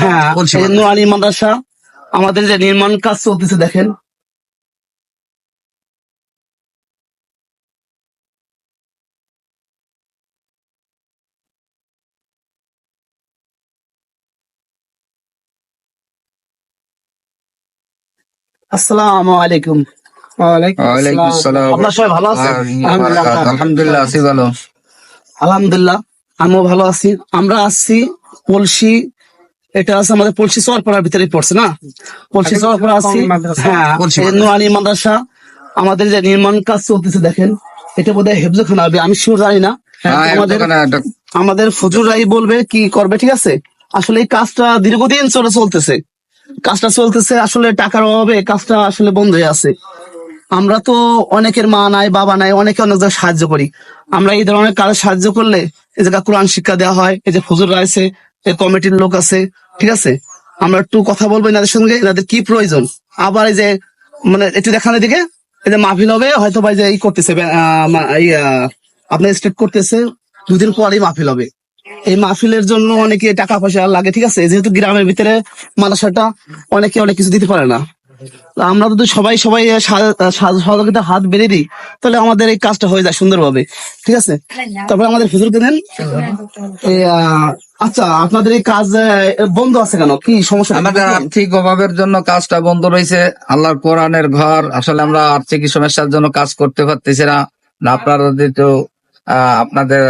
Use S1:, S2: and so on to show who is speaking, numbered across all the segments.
S1: হ্যাঁ নুরানি মাদ্রাসা আমাদের যে নির্মাণ কাজ চলতেছে দেখেন। আসসালামু আলাইকুম।
S2: ওয়ালাইকুম আসসালাম।
S1: আপনার সবাই ভালো আছেন?
S2: ভালো।
S1: আলহামদুলিল্লাহ আমিও ভালো আছি। আমরা আসছি পলসি এটা আছে আমাদের পলসি চরপাড়ার ভিতরে পড়ছে না? পলসি চরপাড়া আছি হ্যাঁ নোয়ানি মাদ্রাসা। আমাদের যে নির্মাণ কাজ চলতেছে দেখেন এটা বোধ হয় হেফজখানা হবে আমি শিওর জানি না।
S2: হ্যাঁ
S1: আমাদের আমাদের ফজুরাই বলবে কি করবে ঠিক আছে? আসলে এই কাজটা দীর্ঘদিন চলে চলতেছে। কাজটা চলতেছে আসলে টাকার অভাবে কাজটা আসলে বন্ধ হয়ে আছে। আমরা তো অনেকের মা নাই বাবা নাই অনেকে অনেক জায়গায় সাহায্য করি। আমরা এই ধরনের কাজ সাহায্য করলে এই জায়গা কোরআন শিক্ষা দেওয়া হয় এই যে ফজুর আছে কমিটির লোক আছে, ঠিক আছে? আমরা একটু কথা বলব এনাদের সঙ্গে, এনাদের কি প্রয়োজন? আবার এই যে মানে একটু দেখানোর দিকে এই যে মাহফিল হবে, হয়তো এই যে এই করতেছে আপনার স্টেট করতেছে, দুদিন পরেই মাহফিল হবে। এই মাহফিলের জন্য অনেকে টাকা পয়সা লাগে, ঠিক আছে? যেহেতু গ্রামের ভিতরে মাদ্রাসাটা অনেকে অনেক কিছু দিতে পারে না। আমরা যদি সবাই সবাই সহযোগিতা হাত বেড়ে দিই তাহলে আমাদের এই কাজটা হয়ে যায় সুন্দরভাবে। ঠিক আছে? তারপরে আমাদের হুজুরকে দেন। আচ্ছা আপনাদের এই কাজ বন্ধ আছে কেন? কি সমস্যা?
S2: আমাদের আর্থিক অভাবের জন্য কাজটা বন্ধ রয়েছে। আল্লাহর কোরআনের ঘর। আসলে আমরা আর্থিক সমস্যার জন্য কাজ করতে পারতেছি না। আপনারা যদি আহ, আপনাদের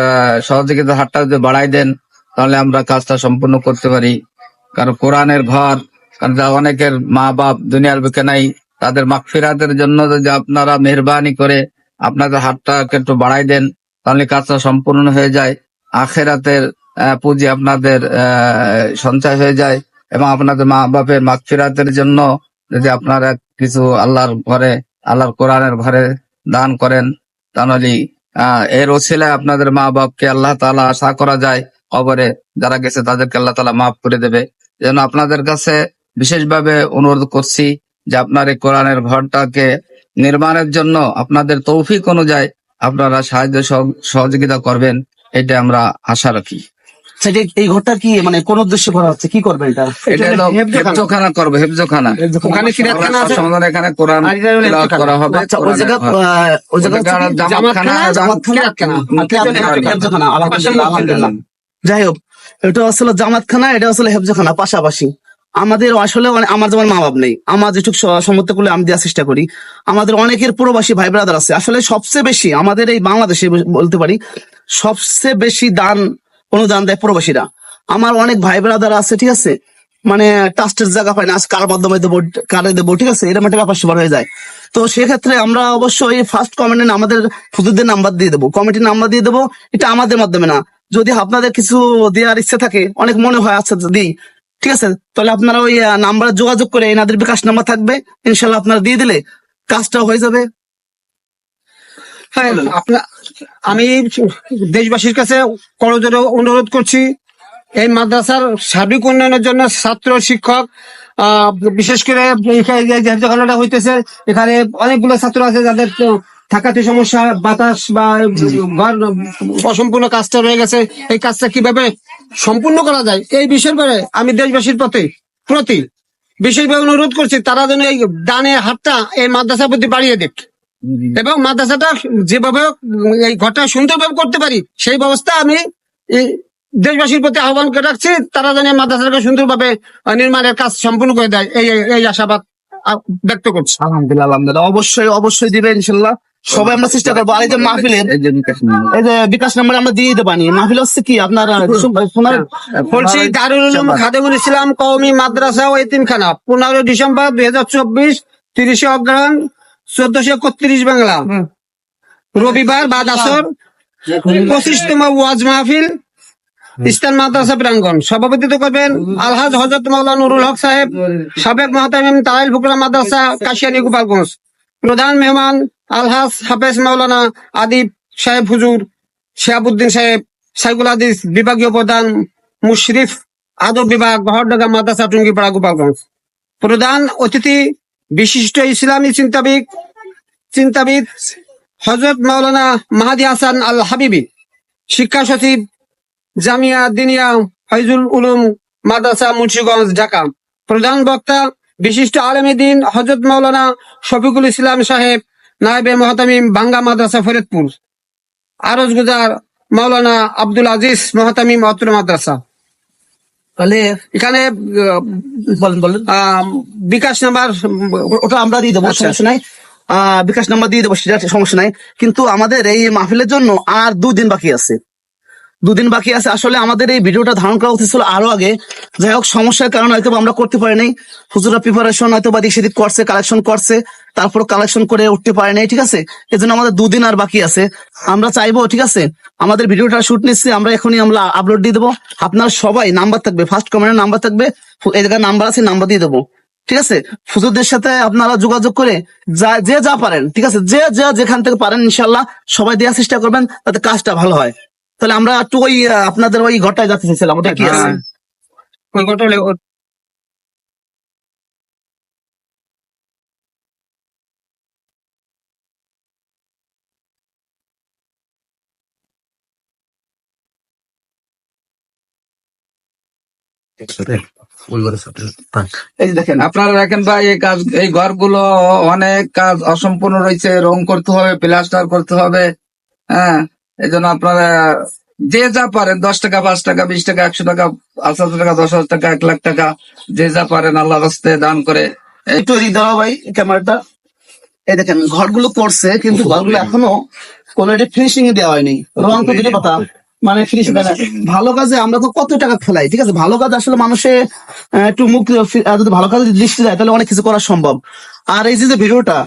S2: সহযোগিতার হাতটা যদি বাড়াই দেন তাহলে আমরা কাজটা সম্পূর্ণ করতে পারি। কারণ কোরআনের ঘর অনেকের মা বাপ দুনিয়ার বুকে নাই, তাদের মাগফিরাতের জন্য যদি আপনারা মেহরবানি করে আপনাদের হাতটাকে একটু বাড়াই দেন, তাহলে কাজটা সম্পূর্ণ হয়ে যায়, আখেরাতের পুঁজি আপনাদের সঞ্চয় হয়ে যায় এবং আপনাদের মা বাপের মাগফিরাতের জন্য যদি আপনারা কিছু আল্লাহর ঘরে, আল্লাহর কোরআনের ঘরে দান করেন, তাহলে এর ওসিলায় আপনাদের মা বাপকে আল্লাহ তাআলা আশা করা যায়, কবরে যারা গেছে তাদেরকে আল্লাহ তালা মাফ করে দেবে। যেন আপনাদের কাছে বিশেষভাবে অনুরোধ করছি যে আপনার এই কোরআনের ঘরটাকে নির্মাণের জন্য আপনাদের তৌফিক অনুযায়ী আপনারা সাহায্য সহযোগিতা করবেন এটা আমরা আশা রাখি।
S1: সেটা এই ঘরটা কি মানে কোন উদ্দেশ্যে করা হচ্ছে? কি করবে এটা?
S2: এটা হলো হেফজখানা। করব হেফজখানা।
S1: ওখানে
S2: আমরা সমাধান এখানে কোরআন তেলাওয়াত করা হবে
S1: আচ্ছা ওই জায়গা ওই জায়গা?
S2: জামাতখানা,
S1: আলহামদুলিল্লাহ। যাই হোক এটা আসলে জামাতখানা এটা আসলে হেফজখানা পাশাপাশি। আমাদের আসলে আমার যেমন মা বাপ নেই, আমার যেটুকু স- সম্মত করলে আমি দেওয়ার চেষ্টা করি। আমাদের অনেকের প্রবাসী ভাই ব্রাদার আছে। আসলে সবচেয়ে বেশি আমাদের এই বাংলাদেশে বলতে পারি, সবচেয়ে বেশি দান, অনুদান দেয় প্রবাসীরা। আমার অনেক ভাই ব্রাদার আছে, ঠিক আছে? মানে ট্রাস্টের জায়গা পায় না, আজ কার মাধ্যমে দেবো, কারে দেবো, ঠিক আছে? এরকম একটা ব্যাপার স্যাপার হয়ে যায়। তো সেক্ষেত্রে আমরা অবশ্যই ফার্স্ট কমেন্টে আমাদের ফুতুদের নাম্বার দিয়ে দেবো। কমিটির নাম্বার দিয়ে দেবো, এটা আমাদের মাধ্যমে না। যদি আপনাদের কিছু দেওয়ার ইচ্ছে থাকে, অনেক মনে হয় আচ্ছা দিই ঠিক আছে? তাহলে আপনারা ওই নাম্বারে যোগাযোগ করে এনাদের বিকাশ নাম্বার থাকবে। ইনশাল্লাহ আপনারা দিয়ে দিলে কাজটা হয়ে যাবে।
S3: হ্যাঁ আমি দেশবাসীর কাছে করজোরে অনুরোধ করছি, এই মাদ্রাসার সার্বিক উন্নয়নের জন্য ছাত্র, শিক্ষক বিশেষ করে হইতেছে, এখানে অনেকগুলো ছাত্র আছে যাদের থাকাতে সমস্যা, বাতাস বা ঘর, অসম্পূর্ণ কাজটা রয়ে গেছে। এই কাজটা কীভাবে সম্পূর্ণ করা যায়? এই বিষয়ের পরে আমি দেশবাসীর প্রতি প্রতি বিশেষভাবে অনুরোধ করছি, তারা যেন এই দানের হাতটা এই মাদ্রাসার প্রতি বাড়িয়ে দিক। এবং মাদ্রাসাটা যেভাবে এই ঘরটা সুন্দরভাবে করতে পারি, সেই ব্যবস্থা আমি দেশবাসীর প্রতি আহ্বান করে রাখছি, তারা যেন মাদ্রাসাটাকে সুন্দরভাবে নির্মাণের কাজ সম্পূর্ণ করে দেয়। এই- এই আশাবাদ ব্যক্ত করছি।
S1: আলহামদুলিল্লাহ আলহামদুলিল্লাহ। অবশ্যই অবশ্যই দিবে ইনশাল্লাহ। সবাই আমরা চেষ্টা করব। আর এই যে মাহফিলের
S2: এই যে বিকাশ নাম্বার।
S1: আমরা দিয়ে দিতে পারি মাহফিল হচ্ছে কি? আপনার আহ, সোনার
S3: বলছি দারুল উলুম খাদেমুল ইসলাম কওমি মাদ্রাসা ও এতিমখানা পনেরো ডিসেম্বর দুই হাজার চব্বিশ তিরিশে অগ্রহণ চোদ্দশো একত্রিশ বাংলা। রবিবার বাদ আসর পঁচিশতম ওয়াজ মাহফিল ইস্তান মাদ্রাসা প্রাঙ্গন সভাপতিত্ব করবেন আলহাজ হজরত মাওলা নুরুল হক সাহেব সাবেক মহাতামিম তাইল ফুকরা মাদ্রাসা কাশিয়ানি গোপালগঞ্জ। প্রধান মেহমান আলহাজ হাফেজ মাওলানা আদিব সাহেব হুজুর শিহাবুদ্দিন সাহেব, সাইকুল হাদিস বিভাগীয় প্রধান মুশরিফ আদব বিভাগ বহরডাঙ্গা মাদ্রাসা, টুঙ্গিপাড়া, গোপালগঞ্জ। প্রধান অতিথি বিশিষ্ট ইসলামী চিন্তাবিদ চিন্তাবিদ হজরত মাওলানা মাহাদি হাসান আল হাবিবি, শিক্ষা সচিব জামিয়া দিনিয়া ফৈজুল উলুম মাদ্রাসা, মুন্সিগঞ্জ, ঢাকা। প্রধান বক্তা বিশিষ্ট আলমীদিন হজরত মৌলানা শফিকুল ইসলাম সাহেব নায়েবে মহতামিম বাঙ্গা মাদ্রাসা ফরিদপুর। আরজ গুজার মৌলানা আব্দুল আজিজ মহতামিম অত্র মাদ্রাসা।
S1: তাহলে
S3: এখানে বিকাশ নাম্বার
S1: ওটা আমরা দিয়ে দেবো
S3: আচ্ছা।
S1: সমস্যা নাই। আহ, বিকাশ নাম্বার দিয়ে দেবো সেটা সমস্যা নাই। কিন্তু আমাদের এই মাহফিলের জন্য আর দুদিন বাকি আছে। দুদিন বাকি আছে। আসলে আমাদের এই ভিডিওটা ধারণ করা উচিত ছিল আরও আগে। যাই হোক, সমস্যার কারণে হয়তো আমরা করতে পারি নাই। হুজুরা প্রিপারেশন হয়তো বা দিক সেদিক করছে কালেকশন করছে তারপর কালেকশন করে উঠতে পারে নাই, ঠিক আছে? এজন্য আমাদের দুদিন আর বাকি আছে। আমরা চাইব, ঠিক আছে? আমাদের ভিডিওটা শুট নিচ্ছি, আমরা এখনই আমরা আপলোড দিয়ে দেবো। আপনার সবাই নাম্বার থাকবে ফার্স্ট কমেন্টের নাম্বার থাকবে, এই জায়গায় নাম্বার আছে নাম্বার দিয়ে দেবো। ঠিক আছে? হুজুরদের সাথে আপনারা যোগাযোগ করে যা, যে যা পারেন, ঠিক আছে? যে যা যেখান থেকে পারেন ইনশাল্লাহ সবাই দেওয়ার চেষ্টা করবেন, তাতে কাজটা ভালো হয়। তাহলে আমরা একটু ওই আপনাদের ওই ঘরটায় যেতে চাইছিলাম ওটা কি আছে।
S2: হ্যাঁ।
S3: ওই
S1: এই দেখেন
S2: আপনারা দেখেন ভাই এই কাজ এই ঘরগুলো অনেক কাজ অসম্পূর্ণ রয়েছে রং করতে হবে প্লাস্টার করতে হবে হ্যাঁ। এই জন্য আপনারা যে যা পারেন, দশ টাকা, পাঁচ টাকা, বিশ টাকা, একশো টাকা হাজার টাকা, দশ হাজার টাকা, এক লাখ টাকা, যে যা পারেন আল্লাহ রাস্তে দান করে।
S1: একটু দাও ভাই ক্যামেরাটা। এই দেখেন, ঘরগুলো করছে কিন্তু ঘরগুলো এখনও কোনো এটা ফিনিশিং এ দেওয়া হয়নি। রং তো দিলে কথা মানে ফিনিশিং ভালো কাজে আমরা তো কত টাকা ফেলাই, ঠিক আছে? ভালো কাজ আসলে মানুষে একটু মুখ যদি ভালো কাজে দৃষ্টি দেয়, তাহলে অনেক কিছু করা সম্ভব। আর এই যে ভিডিওটা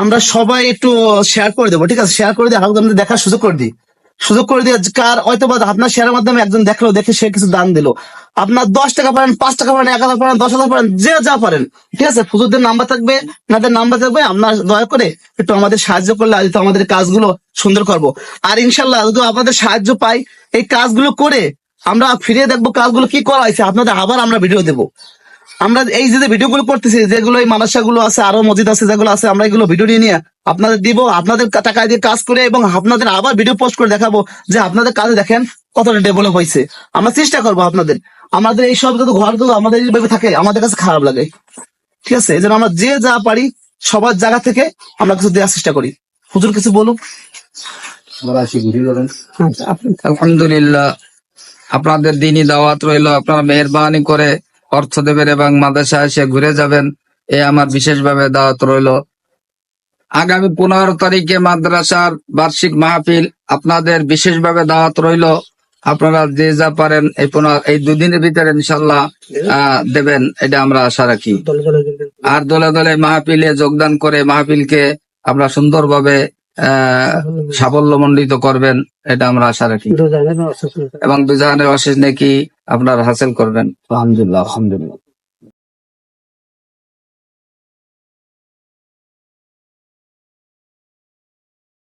S1: আমরা সবাই একটু শেয়ার করে দেবো, ঠিক আছে? শেয়ার করে দিয়ে দেখার সুযোগ করে দিই। সুযোগ করে দিয়ে কার হয়তো বা আপনার শেয়ারের মাধ্যমে একজন দেখল, দেখে সে কিছু দান দিল। আপনার দশ টাকা পারেন, পাঁচ টাকা পারেন, এক হাজার পারেন, দশ হাজার পারেন, যে যা পারেন, ঠিক আছে? ফুজুরদের নাম্বার থাকবে, আপনাদের নাম্বার থাকবে, আপনার দয়া করে একটু আমাদের সাহায্য করলে আজ তো আমাদের কাজগুলো সুন্দর করব। আর ইনশাল্লাহ যদি আপনাদের সাহায্য পাই, এই কাজগুলো করে আমরা ফিরে দেখব কাজগুলো কি করা হয়েছে, আপনাদের আবার আমরা ভিডিও দেবো। আমরা এই যে ভিডিও গুলো করতেছি যেগুলো এই গুলো আছে আরও মসজিদ আছে যেগুলো আছে আমরা এগুলো ভিডিও নিয়ে নিয়ে আপনাদের দিব আপনাদের টাকা দিয়ে কাজ করে এবং আপনাদের আবার ভিডিও পোস্ট করে দেখাবো যে আপনাদের কাজে দেখেন কতটা ডেভেলপ হয়েছে। আমরা চেষ্টা করব আপনাদের। আমাদের এই সব যত ঘরগুলো আমাদের এইভাবে থাকে আমাদের কাছে খারাপ লাগে। ঠিক আছে? এই জন্য আমরা যে যা পারি সবার জায়গা থেকে আমরা কিছু দেওয়ার চেষ্টা করি। হুজুর কিছু বলুক।
S2: আলহামদুলিল্লাহ আপনাদের দিনই দাওয়াত রইল আপনারা মেহরবানি করে অর্থ দেবেন এবং মাদ্রাসা এসে ঘুরে যাবেন। এ আমার বিশেষভাবে দাওয়াত রইল। আগামী পনেরো তারিখে মাদ্রাসার বার্ষিক মাহফিল আপনাদের বিশেষভাবে দাওয়াত রইল। আপনারা যে যা পারেন এই পনেরো এই দুদিনের ভিতরে ইনশাল্লাহ আহ, দেবেন। এটা আমরা আশা রাখি। আর দলে দলে মাহফিলে যোগদান করে মাহফিলকে আমরা সুন্দরভাবে সাফল্যমণ্ডিত করবেন এটা আমরা আশা রাখি। এবং দুজাহানের অশেষ নাকি আপনার হাসিল করবেন।
S1: আলহামদুলিল্লাহ আলহামদুলিল্লাহ।